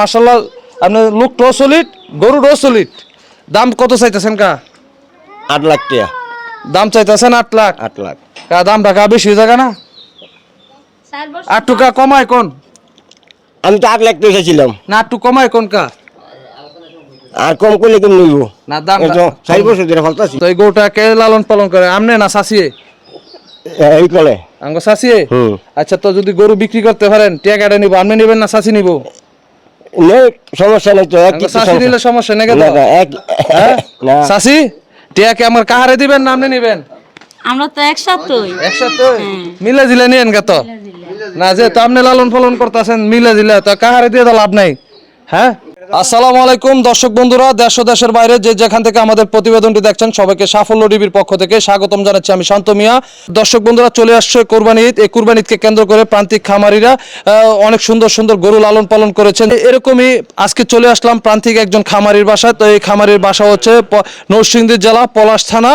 মাসাল্লাহ আপনার লোকটাও solid গরুটাও solid দাম কত চাইতেছেন কা? আট লাখ টাকা দাম চাইতেছেন আট লাখ। আট লাখ। কা দাম টাকা বেশি হয়ে যাবে না? আট টাকা কমায় কোন? আমি তো আট লাখ টাকা ছিলাম না একটু কমায় কোন কা? আর কম করলে কেমন নিব না দাম বছর ধরে ফলতাছি। তো এই গরুটা কে লালন পালন করে? আমনে না শাসিয়ে এই কলে শাসিয়ে আচ্ছা তো যদি গরু বিক্রি করতে পারেন টিয়া কাটা নিবো। আপনি নেবেন না শাসি নিবো? নেই সমস্যা নেই তো এক শাসি নিলে সমস্যা। নেই না না এক হ্যাঁ? না। শাসি টিয়া আমার কাহারে দিবেন না আপনি নিবেন? আমরা তো একসাথেই একসাথে মিলে জিলে নিয়েন গে তো। না যে তো আপনি লালন পালন করতেছেন মিলে জিলে তো কাহারে দিয়ে তো লাভ নাই? হ্যাঁ? আসসালামু আলাইকুম, দর্শক বন্ধুরা, দেশ দেশের বাইরে যে যেখান থেকে আমাদের প্রতিবেদনটি দেখছেন, সবাইকে সাফল্য টিভির পক্ষ থেকে স্বাগতম জানাচ্ছি আমি শান্ত মিয়া। দর্শক বন্ধুরা, চলে আসছে কোরবানি ঈদ। এই কোরবানি ঈদকে কেন্দ্র করে প্রান্তিক খামারিরা অনেক সুন্দর সুন্দর গরু লালন পালন করেছেন। এরকমই আজকে চলে আসলাম প্রান্তিক একজন খামারির বাসায়। তো এই খামারির বাসা হচ্ছে নরসিংদী জেলা পলাশ থানা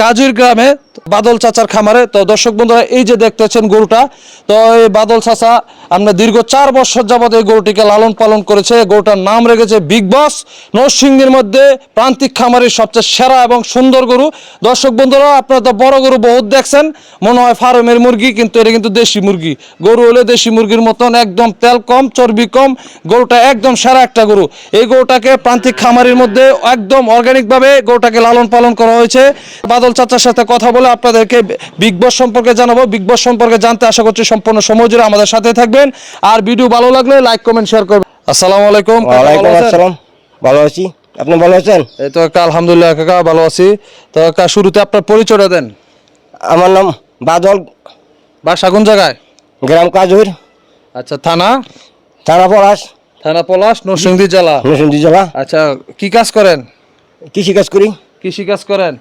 কাজুর গ্রামে। বাদল চাচার খামারে, তো দর্শক বন্ধুরা, এই যে দেখতেছেন গরুটা, তো এই বাদল চাচা, আমরা দীর্ঘ চার বছর যাবত এই গরুটিকে লালন পালন করেছে। গরুটার নাম রেখেছে বিগ বস নরসিংদীর মধ্যে প্রান্তিক খামারের সবচেয়ে সেরা এবং সুন্দর গরু। দর্শক বন্ধুরা, আপনারা তো বড় গরু বহুত দেখছেন, মনে হয় ফার্মের মুরগি, কিন্তু এটা কিন্তু দেশি মুরগি। গরু হলে দেশি মুরগির মতন একদম তেল কম, চর্বি কম, গরুটা একদম সেরা একটা গরু। এই গরুটাকে প্রান্তিক খামারের মধ্যে একদম অর্গানিক ভাবে গরুটাকে লালন পালন করা হয়েছে। বাদল চাচার সাথে কথা বলে আপনাদেরকে বিগ বস সম্পর্কে জানাব। বিগ বস সম্পর্কে জানতে আশা করছি সম্পূর্ণ সময় জুড়ে আমাদের সাথে থাকবেন। আর ভিডিও ভালো লাগলে লাইক কমেন্ট শেয়ার করবেন। আসসালামু আলাইকুম। ওয়ালাইকুম আসসালাম। ভালো আছি। আপনি ভালো আছেন? এই তো কাকা আলহামদুলিল্লাহ কাকা ভালো আছি। তো কাকা শুরুতে আপনার পরিচয়টা দেন। আমার নাম বাদল বাসা কোন জায়গায়? গ্রাম কাজুর। আচ্ছা থানা? থানা পলাশ। থানা পলাশ নরসিংদী জেলা। নরসিংদী জেলা। আচ্ছা কি কাজ করেন? কৃষি কাজ করি। কৃষি কাজ করেন।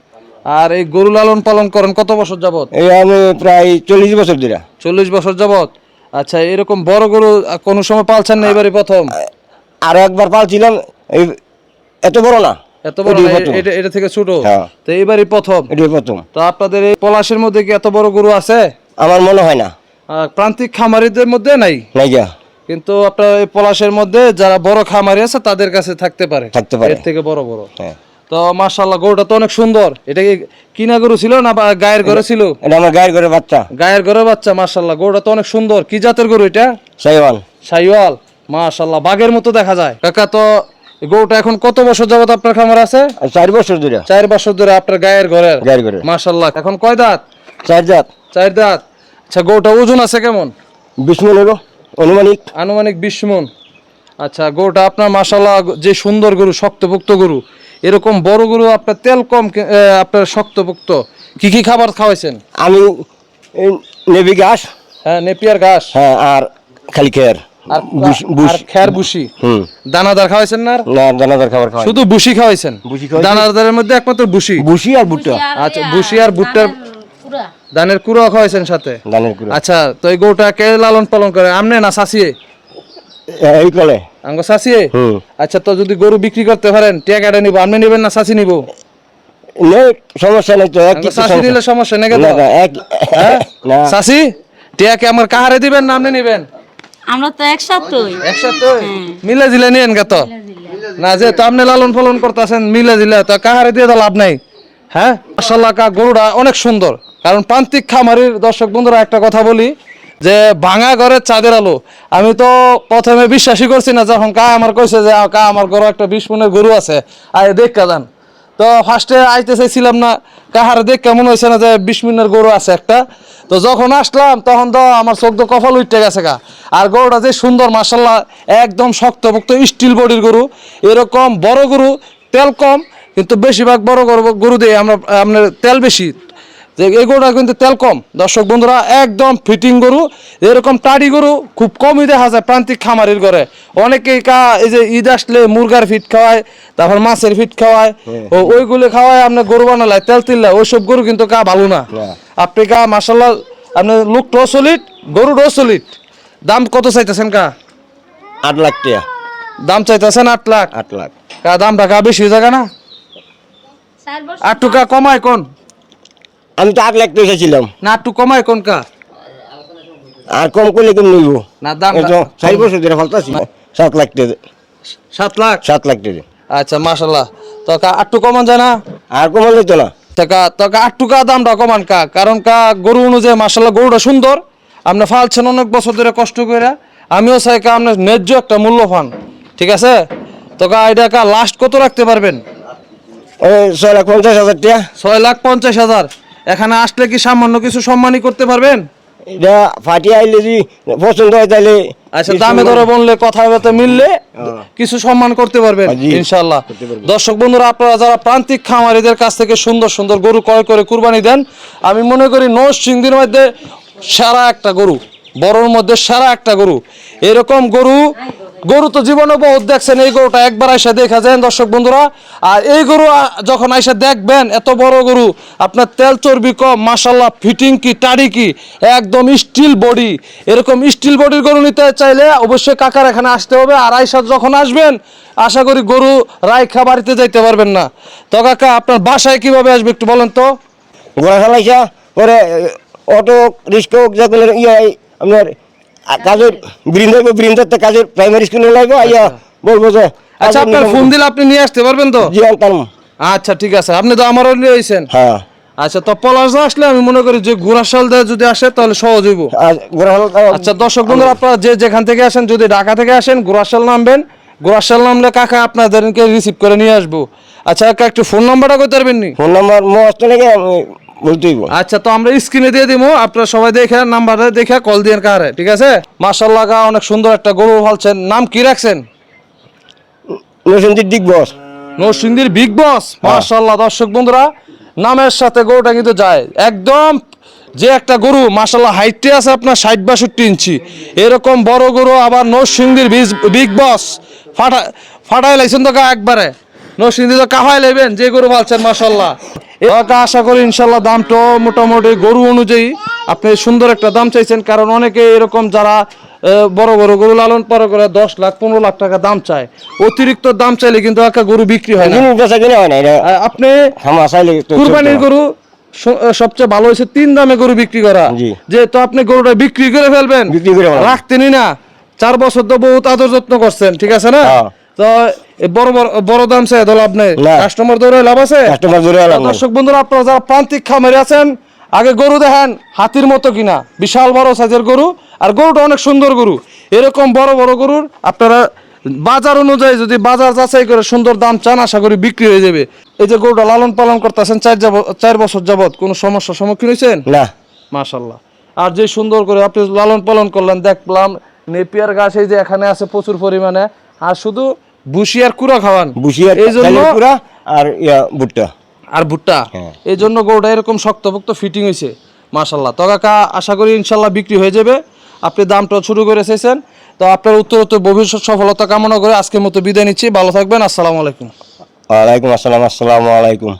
আর এই গরু লালন পালন করেন কত বছর যাবত এই আমি প্রায় চল্লিশ বছর ধরে। চল্লিশ বছর যাবত আচ্ছা এরকম বড় গরু কোনো সময় পালছেন না এবারে প্রথম? আরও একবার পালছিলাম এই এত বড় না। এত বড়। এটা এটা থেকে ছোট? হ্যাঁ। তো এবারে প্রথম? এটাই প্রথম। তো আপনাদের এই পলাশের মধ্যে কি এত বড় গরু আছে? আমার মনে হয় না। প্রান্তিক খামারিদের মধ্যে নাই? নাই কিন্তু আপনার এই পলাশের মধ্যে যারা বড় খামারি আছে তাদের কাছে থাকতে পারে। থাকতে পারে। এর থেকে বড় বড়। হ্যাঁ। তো মার্শাল্লাহ গরুটা তো অনেক সুন্দর। এটা কি কিনা গরু ছিল না গায়ের ঘরে ছিল? এটা আমার গায়ের ঘরে বাচ্চা। গায়ের ঘরে বাচ্চা মার্শাল্লাহ গরুটা তো অনেক সুন্দর। কি জাতের গরু এটা? সাইওয়াল। সাইওয়াল মাশাল্লাহ বাঘের মতো দেখা যায়। কাকা তো গরুটা এখন কত বছর যাবত আপনার খামার আছে? চার বছর ধরে। চার বছর ধরে আপনার গায়ের ঘরের? গায়ের ঘরে। মাশাল্লাহ এখন কয় দাঁত? চার জাত। চার দাঁত। আচ্ছা গরুটা ওজন আছে কেমন? বিশ মিনিট অনুমানিক আনুমানিক বিশ মন আচ্ছা গরুটা আপনার মাশাল্লাহ যে সুন্দর গরু শক্তপোক্ত গরু এরকম বড় গরু আপনার তেল কম আপনার শক্তপোক্ত। কি কি খাবার খাওয়াইছেন? আমি নেবি ঘাস। হ্যাঁ নেপিয়ার ঘাস। হ্যাঁ আর খালি খেয়ার আর বুশ বুশ। বুসি দানাদার খাওয়াইছেন না না দানাদার খাবার খাওয়াই শুধু বুসি খাওয়াইছেন? দানাদারের মধ্যে একমাত্র বুসি বুসি আর ভুট্টা। আচ্ছা বুসি আর ভুট্টার পুরা ধানের কুড়ো খাওয়াইছেন সাথে? কুড়ো। আচ্ছা তো এই গরুটা কে লালন পালন করে। আমনে না শাসিয়ে এই কলে। আঙ্গ শাসিয়ে আচ্ছা তো যদি গরু বিক্রি করতে পারেন টিয়া কাটা নিবো আপনি নেবেন না শাসি নিবো? সমস্যা নেই তো সমস্যা- নিলে সমস্যা নেই হ্যাঁ? আমার কাহারে দিবেন না আপনি নিবেন? আমরা তো একসাথেই একসাথে মিলে দিলে নিয়েন গে তো? না যে তো আপনি লালন পালন করতেছেন মিলে দিলে তো কাহারে দিয়ে তো লাভ নাই? হ্যাঁ? মাসাল্লাহ কা গরুটা অনেক সুন্দর। কারণ প্রান্তিক খামারির দর্শক বন্ধুরা একটা কথা বলি যে ভাঙা ঘরের চাঁদের আলো। আমি তো প্রথমে বিশ্বাসই করছি না যখন কা আমার কইছে যে কা আমার ঘরে একটা বিশ মনের গরু আছে। আয় দেখ যান। তো ফার্স্টে আইতে চাইছিলাম না, কাহারে দেখ কেমন হয়েছে না যে বিশ মিনিটের গরু আছে একটা। তো যখন আসলাম, তখন তো আমার চোখ তো কপাল উঠতে গেছে গা। আর গরুটা যে সুন্দর মাসাল্লাহ একদম শক্তপোক্ত স্টিল বডির গরু। এরকম বড় গরু, তেল কম, কিন্তু বেশিরভাগ বড় গরু গরু দিয়ে আমরা আপনার তেল বেশি। যে এই গরুটা কিন্তু তেল কম। দর্শক বন্ধুরা একদম ফিটিং গরু এরকম টাড়ি গরু খুব কমই দেখা যায় প্রান্তিক খামারের ঘরে। অনেকেই কা এই যে ঈদ আসলে মুরগার ফিট খাওয়ায় তারপর মাছের ফিট খাওয়ায় ও ওইগুলো খাওয়ায় আপনার গরু বানালায় তেল তিল্লা ওইসব গরু কিন্তু কা ভালো না। না। আপনি কা মাসাল্লাহ আপনার লোকটাও সলিড গরুটাও সলিড দাম কত চাইতেছেন কা? আট লাখ টাকা। দাম চাইতেছেন আট লাখ। আট লাখ। কা দাম টাকা বেশি হয়ে যায় না? আট টাকা কমায় কোন? আমি তো আট লাখ টাকা ছিলাম না একটু কমায় কোন কা আর কম করলে কেমন নিব না দাম তো চারি বছর ধরে ফলতাছি। সাত লাখ টাকা। সাত লাখ? সাত লাখ টাকা। আচ্ছা মাশাল্লাহ তো আটটু কমান যায় না? আর কমান যেত না। টাকা তো আটটু কা দামটা কমান কা কারণ কা গরু অনুযায়ী মাশাল্লাহ গরুটা সুন্দর। আপনি ফালছেন অনেক বছর ধরে কষ্ট করে। আমিও চাই কা আপনার ন্যায্য একটা মূল্য পান ঠিক আছে? তো কা এটা কা লাস্ট কত রাখতে পারবেন? ওই ছয় লাখ পঞ্চাশ হাজার টাকা। ছয় লাখ পঞ্চাশ হাজার। এখানে আসলে কি সামান্য কিছু সম্মানই করতে পারবেন? এটা ফাটিয়ে আইলে যদি পছন্দ হয় তাহলে আচ্ছা দামে ধরে বললে কথা কথা মিললে কিছু সম্মান করতে পারবেন ইনশাল্লাহ দর্শক বন্ধুরা আপনারা যারা প্রান্তিক খামারিদের কাছ থেকে সুন্দর সুন্দর গরু ক্রয় করে কুরবানি দেন আমি মনে করি নৌ সিংদির মধ্যে সেরা একটা গরু বড়র মধ্যে সেরা একটা গরু। এরকম গরু গরু তো জীবনে বহুত দেখছেন, এই গরুটা একবার আইসা দেখা যায় দর্শক বন্ধুরা। আর এই গরু যখন আইসা দেখবেন, এত বড় গরু, আপনার তেল চর্বি কম মাসাল্লাহ ফিটিং কি টাড়ি কি, একদম স্টিল বডি এরকম স্টিল বডির গরু নিতে চাইলে অবশ্যই কাকার এখানে আসতে হবে। আর আইসা যখন আসবেন, আশা করি গরু রাইখা বাড়িতে যাইতে পারবেন না। তো কাকা, আপনার বাসায় কীভাবে আসবে একটু বলেন তো? ঘোড়া চালাইছা পরে অটো, রিক্সা ইয়ে আপনার কাজের বৃন্দার তো কাজের প্রাইমারি স্কুলে লাগবে আইয়া বলব যে আচ্ছা আপনার ফোন দিলে আপনি নিয়ে আসতে পারবেন তো? জি আনতাম। আচ্ছা ঠিক আছে। আপনি তো আমারও নিয়ে আইছেন? হ্যাঁ। আচ্ছা তো পলাশ আসলে আমি মনে করি যে ঘোড়াশাল দেয় যদি আসে তাহলে সহজ হইব। আচ্ছা দর্শক বন্ধুরা আপনারা যে যেখান থেকে আসেন যদি ঢাকা থেকে আসেন গোরাশাল নামবেন। গোরাশাল নামলে কাকা আপনাদেরকে রিসিভ করে নিয়ে আসব। আচ্ছা কাকা একটু ফোন নাম্বারটা করতে পারবেন নি? ফোন নাম্বার মস্ত নাকি আচ্ছা তো আমরা স্ক্রিনে দিয়ে দিব আপনারা সবাই দেখে নাম্বারটা দেখে কল দিয়ে কারে ঠিক আছে? মাশাল্লাহ কা অনেক সুন্দর একটা গরু ফালছেন নাম কি রাখছেন? নসন্দির দিক বস নরসিংদীর বিগ বস মাশাল্লাহ দর্শক বন্ধুরা নামের সাথে গরুটা কিন্তু যায়। একদম যে একটা গরু মাশাল্লাহ হাইটে আছে আপনার ষাট বাষট্টি ইঞ্চি। এরকম বড় গরু আবার নরসিংদীর বিগ বস ফাটা ফাটাই লাইছেন তো একবারে। নরসিংদী তো কাহাই লাইবেন? যে গরু পালছেন এলাকা আশা করি ইনশাল্লাহ দামটা মোটামুটি গরু অনুযায়ী আপনি সুন্দর একটা দাম চাইছেন কারণ অনেকে এরকম যারা বড় বড় গরু লালন পালন করে দশ লাখ পনেরো লাখ টাকা দাম চায়। অতিরিক্ত দাম চাইলে কিন্তু একটা গরু বিক্রি হয় না। হয় এটা আপনি আমার চাইলে তো কুরবানির গরু সবচেয়ে ভালো হয়েছে তিন দামে গরু বিক্রি করা। জি। যে তো আপনি গরুটা বিক্রি করে ফেলবেন বিক্রি করে ফেলবেন। রাখতেনই না। চার বছর তো বহুত আদর যত্ন করছেন ঠিক আছে না? হ্যাঁ। তো বড় বড় বড় দাম চাই তো লাভ কাস্টমার ধরে লাভ আছে? কাস্টমার জোরে তো দর্শক বন্ধুরা আপনারা যারা প্রান্তিক খামারে আছেন আগে গরু দেখেন হাতির মতো কিনা। বিশাল বড় সাইজের গরু আর গরুটা অনেক সুন্দর গরু। এরকম বড় বড় গরুর আপনারা বাজার অনুযায়ী যদি বাজার যাচাই করে সুন্দর দাম চান আশা করি বিক্রি হয়ে যাবে। এই যে গরুটা লালন পালন করতেছেন চার যাব- চার বছর যাবত কোনো সমস্যার সম্মুখীন হয়েছেন? না। মাশাল্লাহ। আর যে সুন্দর করে আপনি লালন পালন করলেন দেখলাম নেপিয়ার গাছ এই যে এখানে আছে প্রচুর পরিমাণে। আর শুধু বুসি আর কুড়া খাওয়ান। বুশিয়ার এই জন্য কুড়া আর ইয়া ভুট্টা। আর ভুট্টা। হ্যাঁ। এই জন্য গরুটা এরকম শক্তপোক্ত ফিটিং হয়েছে মাশাল্লাহ তো কাকা আশা করি ইনশাল্লাহ বিক্রি হয়ে যাবে। আপনি দামটা শুরু করে এসেছেন তো আপনার উত্তর উত্তর ভবিষ্যৎ সফলতা কামনা করে আজকের মতো বিদায় নিচ্ছি। ভালো থাকবেন। আসসালামু আলাইকুম। ওয়ালাইকুম আসসালাম। আসসালামু আলাইকুম।